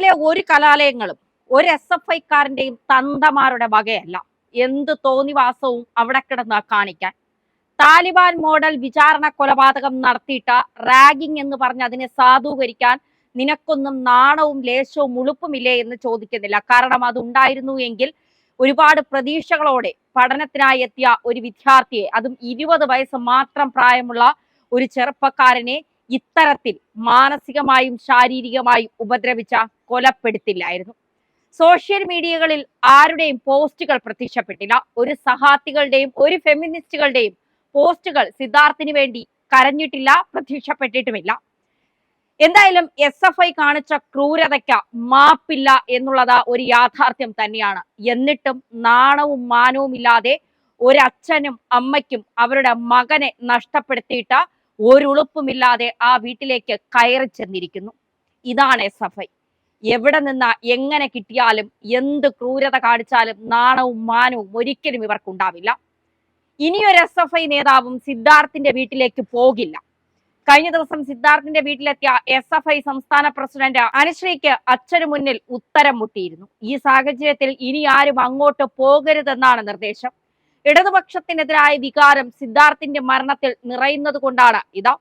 കേരളത്തിലെ ഒരു കലാലയങ്ങളും ഒരു എസ് എഫ് ഐക്കാരന്റെയും തന്തമാരുടെ വകയല്ല. എന്ത് തോന്നിവാസവും അവിടെ കിടന്ന് കാണിക്കാൻ. താലിബാൻ മോഡൽ വിചാരണ കൊലപാതകം നടത്തിയിട്ട റാഗിംഗ് എന്ന് പറഞ്ഞ് അതിനെ സാധൂകരിക്കാൻ നിനക്കൊന്നും നാണവും ലേശവും ഉളുപ്പുമില്ലേ എന്ന് ചോദിക്കുന്നില്ല. കാരണം അത് ഉണ്ടായിരുന്നു എങ്കിൽ ഒരുപാട് പ്രതീക്ഷകളോടെ പഠനത്തിനായി എത്തിയ ഒരു വിദ്യാർത്ഥിയെ അതും ഇരുപത് വയസ്സ് മാത്രം പ്രായമുള്ള ഒരു ചെറുപ്പക്കാരനെ ഇത്തരത്തിൽ മാനസികമായും ശാരീരികമായും ഉപദ്രവിച്ച കൊലപ്പെടുത്തില്ലായിരുന്നു. സോഷ്യൽ മീഡിയകളിൽ ആരുടെയും പോസ്റ്റുകൾ പ്രത്യക്ഷപ്പെട്ടില്ല. ഒരു സഹാത്തികളുടെയും ഒരു ഫെമിനിസ്റ്റുകളുടെയും പോസ്റ്റുകൾ സിദ്ധാർത്ഥിന് വേണ്ടി കരഞ്ഞിട്ടില്ല പ്രത്യക്ഷപ്പെട്ടിട്ടുമില്ല. എന്തായാലും എസ് എഫ് ഐ കാണിച്ച ക്രൂരതയ്ക്ക് മാപ്പില്ല എന്നുള്ളത് ഒരു യാഥാർത്ഥ്യം തന്നെയാണ്. എന്നിട്ടും നാണവും മാനവും ഇല്ലാതെ ഒരച്ഛനും അമ്മയ്ക്കും അവരുടെ മകനെ നഷ്ടപ്പെടുത്തിയിട്ട് ഒരുളുപ്പുമില്ലാതെ ആ വീട്ടിലേക്ക് കയറി ചെന്നിരിക്കുന്നു. ഇതാണ് എസ് എഫ് ഐ എവിടെ നിന്ന എങ്ങനെ കിട്ടിയാലും എന്ത് ക്രൂരത കാണിച്ചാലും നാണവും മാനവും ഒരിക്കലും ഇവർക്കുണ്ടാവില്ല. ഇനിയൊരു എസ് എഫ് ഐ നേതാവും സിദ്ധാർത്ഥിന്റെ വീട്ടിലേക്ക് പോകില്ല. കഴിഞ്ഞ ദിവസം സിദ്ധാർത്ഥിന്റെ വീട്ടിലെത്തിയ എസ് എഫ് ഐ സംസ്ഥാന പ്രസിഡന്റ് അനുശ്രീക്ക് അച്ഛനു മുന്നിൽ ഉത്തരം മുട്ടിയിരുന്നു. ഈ സാഹചര്യത്തിൽ ഇനി ആരും അങ്ങോട്ട് പോകരുതെന്നാണ് നിർദ്ദേശം. ഇടതുപക്ഷത്തിനെതിരായ വികാരം സിദ്ധാർത്ഥിന്റെ മരണത്തിൽ നിറയുന്നത് കൊണ്ടാണ് ഇത്.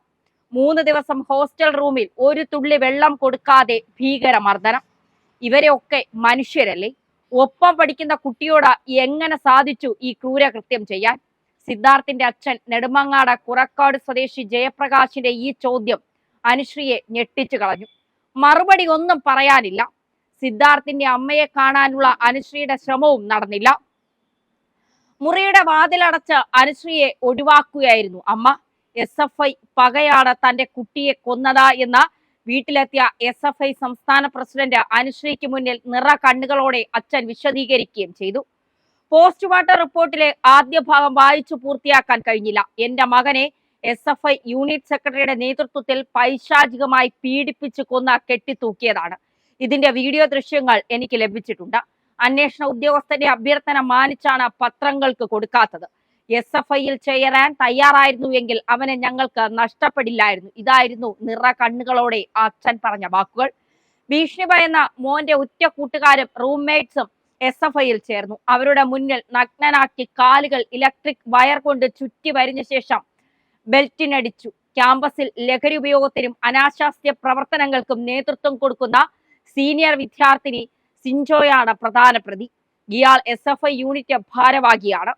മൂന്ന് ദിവസം ഹോസ്റ്റൽ റൂമിൽ ഒരു തുള്ളി വെള്ളം കൊടുക്കാതെ ഭീകരമർദ്ദനം. ഇവരെയൊക്കെ മനുഷ്യരല്ലേ? ഒപ്പം പഠിക്കുന്ന കുട്ടിയോട് എങ്ങനെ സാധിച്ചു ഈ ക്രൂരകൃത്യം ചെയ്യാൻ? സിദ്ധാർത്ഥിന്റെ അച്ഛൻ നെടുമങ്ങാട് കുറക്കാട് സ്വദേശി ജയപ്രകാശിന്റെ ഈ ചോദ്യം അനുശ്രീയെ ഞെട്ടിച്ചു കളഞ്ഞു. മറുപടി ഒന്നും പറയാനില്ല. സിദ്ധാർത്ഥിന്റെ അമ്മയെ കാണാനുള്ള അനുശ്രീയുടെ ശ്രമവും നടന്നില്ല. മുറിയുടെ വാതിലടച്ച് അനുശ്രീയെ ഒഴിവാക്കുകയായിരുന്നു അമ്മ. എസ് എഫ് ഐ പകയാണ് തന്റെ കുട്ടിയെ കൊന്നത് എന്ന് വീട്ടിലെത്തിയ എസ് എഫ് ഐ സംസ്ഥാന പ്രസിഡന്റ് അനുശ്രീക്ക് മുന്നിൽ നിറ കണ്ണുകളോടെ അച്ഛൻ വിശദീകരിക്കുകയും ചെയ്തു. പോസ്റ്റ്മോർട്ടം റിപ്പോർട്ടിലെ ആദ്യ ഭാഗം വായിച്ചു പൂർത്തിയാക്കാൻ കഴിഞ്ഞില്ല. എന്റെ മകനെ എസ് എഫ് ഐ യൂണിറ്റ് സെക്രട്ടറിയുടെ നേതൃത്വത്തിൽ പൈശാചികമായി പീഡിപ്പിച്ച് കൊന്ന കെട്ടിത്തൂക്കിയതാണ്. ഇതിന്റെ വീഡിയോ ദൃശ്യങ്ങൾ എനിക്ക് ലഭിച്ചിട്ടുണ്ട്. അന്വേഷണ ഉദ്യോഗസ്ഥന്റെ അഭ്യർത്ഥന മാനിച്ചാണ് പത്രങ്ങൾക്ക് കൊടുക്കാത്തത്. എസ് എഫ് ഐയിൽ ചേരാൻ തയ്യാറായിരുന്നു എങ്കിൽ അവനെ ഞങ്ങൾക്ക് നഷ്ടപ്പെടില്ലായിരുന്നു. ഇതായിരുന്നു നിറ കണ്ണുകളോടെ അച്ഛൻ പറഞ്ഞ വാക്കുകൾ. ഭീഷണി ഭയന്ന മോന്റെ ഉറ്റ കൂട്ടുകാരും റൂംമേറ്റ്സും എസ് എഫ് ഐയിൽ ചേർന്നു. അവരുടെ മുന്നിൽ നഗ്നനാക്കി കാലുകൾ ഇലക്ട്രിക് വയർ കൊണ്ട് ചുറ്റി വരിഞ്ഞ ശേഷം ബെൽറ്റിനടിച്ചു. ക്യാമ്പസിൽ ലഹരി ഉപയോഗത്തിനും അനാശാസ്യ പ്രവർത്തനങ്ങൾക്കും നേതൃത്വം കൊടുക്കുന്ന സീനിയർ വിദ്യാർത്ഥിനി സിൻജോയാണ് പ്രധാന പ്രതി. ഇയാൾ എസ് എഫ് ഐ യൂണിറ്റ് ഭാരവാഹിയാണ്.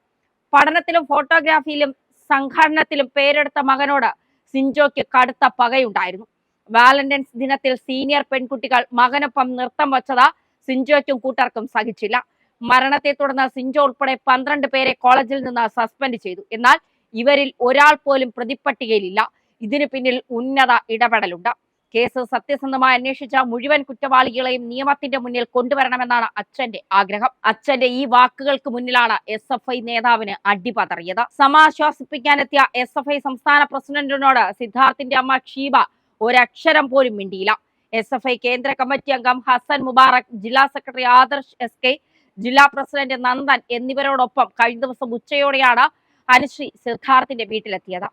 പഠനത്തിലും ഫോട്ടോഗ്രാഫിയിലും സംഘടനത്തിലും പേരെടുത്ത മകനോട് സിൻജോയ്ക്ക് കടുത്ത പകയുണ്ടായിരുന്നു. വാലന്റൈൻസ് ദിനത്തിൽ സീനിയർ പെൺകുട്ടികൾ മകനൊപ്പം നൃത്തം വച്ചത് സിൻജോയ്ക്കും കൂട്ടർക്കും സഹിച്ചില്ല. മരണത്തെ തുടർന്ന് സിൻജോ ഉൾപ്പെടെ പന്ത്രണ്ട് പേരെ കോളേജിൽ നിന്ന് സസ്പെൻഡ് ചെയ്തു. എന്നാൽ ഇവരിൽ ഒരാൾ പോലും പ്രതിപ്പട്ടികയിലില്ല. ഇതിനു പിന്നിൽ ഉന്നത ഇടപെടലുണ്ട്. കേസ് സത്യസന്ധമായി അന്വേഷിച്ച മുഴുവൻ കുറ്റവാളികളെയും നിയമത്തിന്റെ മുന്നിൽ കൊണ്ടുവരണമെന്നാണ് അച്ഛന്റെ ആഗ്രഹം. അച്ഛന്റെ ഈ വാക്കുകൾക്ക് മുന്നിലാണ് എസ് എഫ് ഐ നേതാവിന് അടിപതറിയത്. സമാശ്വാസിപ്പിക്കാനെത്തിയ എസ് എഫ് ഐ സംസ്ഥാന പ്രസിഡന്റിനോട് സിദ്ധാർത്ഥിന്റെ അമ്മ ഷീബ ഒരക്ഷരം പോലും മിണ്ടിയില്ല. എസ് എഫ് ഐ കേന്ദ്ര കമ്മിറ്റി അംഗം ഹസൻ മുബാറക് ജില്ലാ സെക്രട്ടറി ആദർശ് എസ് കെ ജില്ലാ പ്രസിഡന്റ് നന്ദൻ എന്നിവരോടൊപ്പം കഴിഞ്ഞ ദിവസം ഉച്ചയോടെയാണ് അനുശ്രീ സിദ്ധാർത്ഥിന്റെ വീട്ടിലെത്തിയത്.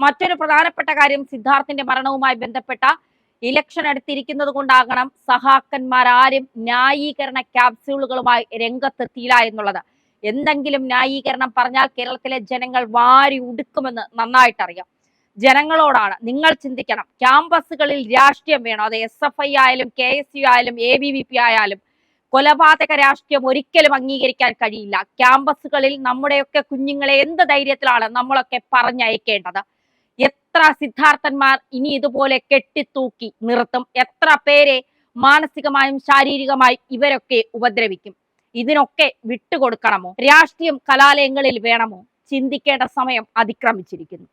മറ്റൊരു പ്രധാനപ്പെട്ട കാര്യം സിദ്ധാർത്ഥിന്റെ മരണവുമായി ബന്ധപ്പെട്ട ഇലക്ഷൻ അടുത്തിരിക്കുന്നത് കൊണ്ടാകണം സഹാക്കന്മാരാരും ന്യായീകരണ ക്യാപ്സ്യൂളുകളുമായി രംഗത്തെത്തിയില്ല എന്നുള്ളത്. എന്തെങ്കിലും ന്യായീകരണം പറഞ്ഞാൽ കേരളത്തിലെ ജനങ്ങൾ വാരി ഉടുക്കുമെന്ന് നന്നായിട്ടറിയാം. ജനങ്ങളോടാണ് നിങ്ങൾ ചിന്തിക്കണം. ക്യാമ്പസുകളിൽ രാഷ്ട്രീയം വേണോ. അത് എസ് എഫ് ഐ ആയാലും കെ എസ് യു ആയാലും എ ബി വി പി ആയാലും കൊലപാതക രാഷ്ട്രീയം ഒരിക്കലും അംഗീകരിക്കാൻ കഴിയില്ല. ക്യാമ്പസുകളിൽ നമ്മുടെയൊക്കെ കുഞ്ഞുങ്ങളെ എന്ത് ധൈര്യത്തിലാണ് നമ്മളൊക്കെ പറഞ്ഞയക്കേണ്ടത്? എത്ര സിദ്ധാർത്ഥന്മാർ ഇനി ഇതുപോലെ കെട്ടിത്തൂക്കി നിർത്തും? എത്ര പേരെ മാനസികമായും ശാരീരികമായും ഇവരൊക്കെ ഉപദ്രവിക്കും? ഇതിനൊക്കെ വിട്ടുകൊടുക്കണമോ? രാഷ്ട്രീയം കലാലയങ്ങളിൽ വേണമോ? ചിന്തിക്കേണ്ട സമയം അതിക്രമിച്ചിരിക്കുന്നു.